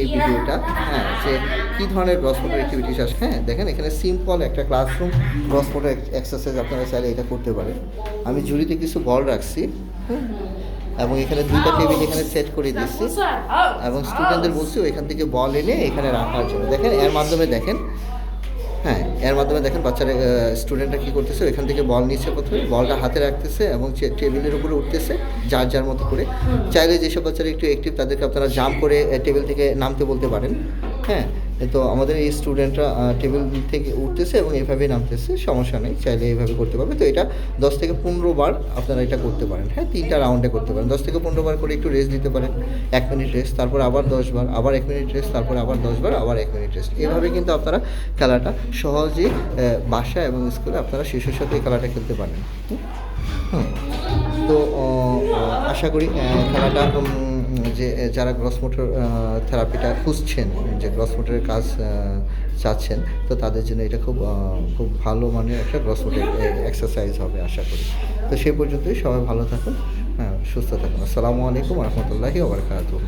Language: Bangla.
এই ভিডিওটা। হ্যাঁ যে কী ধরনের গ্রস মোটর অ্যাক্টিভিটিস আছে হ্যাঁ দেখেন এখানে সিম্পল একটা ক্লাসরুম গ্রস মোটর এক্সারসাইজ আপনারা চাইলে এটা করতে পারেন। আমি ঝুড়িতে কিছু বল রাখছি এবং এখানে দুইটা টেবিল এখানে সেট করে দিচ্ছি এবং স্টুডেন্টদের বলছি ওইখান থেকে বল এনে এখানে রাখার জন্য। দেখেন এর মাধ্যমে দেখেন হ্যাঁ এর মাধ্যমে দেখেন বাচ্চারা স্টুডেন্টরা কী করতেছে? এখান থেকে বল নিচ্ছে প্রথমে বলটা হাতে রাখতেছে এবং টেবিলের উপরে উঠতেছে যার যার মতো করে। চাইলে যেসব বাচ্চারা একটু অ্যাক্টিভ তাদেরকে আপনারা জাম্প করে টেবিল থেকে নামতে বলতে পারেন। হ্যাঁ তো আমাদের এই স্টুডেন্টরা টেবিল থেকে উঠতেছে এবং এইভাবে নামতেছে সমস্যা নেই চাইলে এইভাবে করতে পারবে। তো এটা দশ থেকে পনেরো বার আপনারা এটা করতে পারেন। হ্যাঁ তিনটা রাউন্ডে করতে পারেন। দশ থেকে পনেরো বার করে একটু রেস্ট দিতে পারেন। এক মিনিট রেস্ট তারপর আবার দশ বার আবার এক মিনিট রেস্ট তারপর আবার দশ বার আবার এক মিনিট রেস্ট এভাবে কিন্তু আপনারা খেলাটা সহজেই আহ, বাসা এবং স্কুলে আপনারা শিশুর সাথে এই খেলাটা খেলতে পারেন। হুম? তো আশা করি খেলাটা যে যারা গ্রস মোটর থেরাপিটা খুঁজছেন, যে গ্রস মোটরের কাজ চাচ্ছেন, তো তাদের জন্য এটা খুব খুব ভালো মানে একটা গ্রস মোটর এক্সারসাইজ হবে আশা করি। তো সেই পর্যন্তই সবাই ভালো থাকুন হ্যাঁ সুস্থ থাকুন। আসসালামু আলাইকুম রহমতুল্লাহি ওবরকাতুহ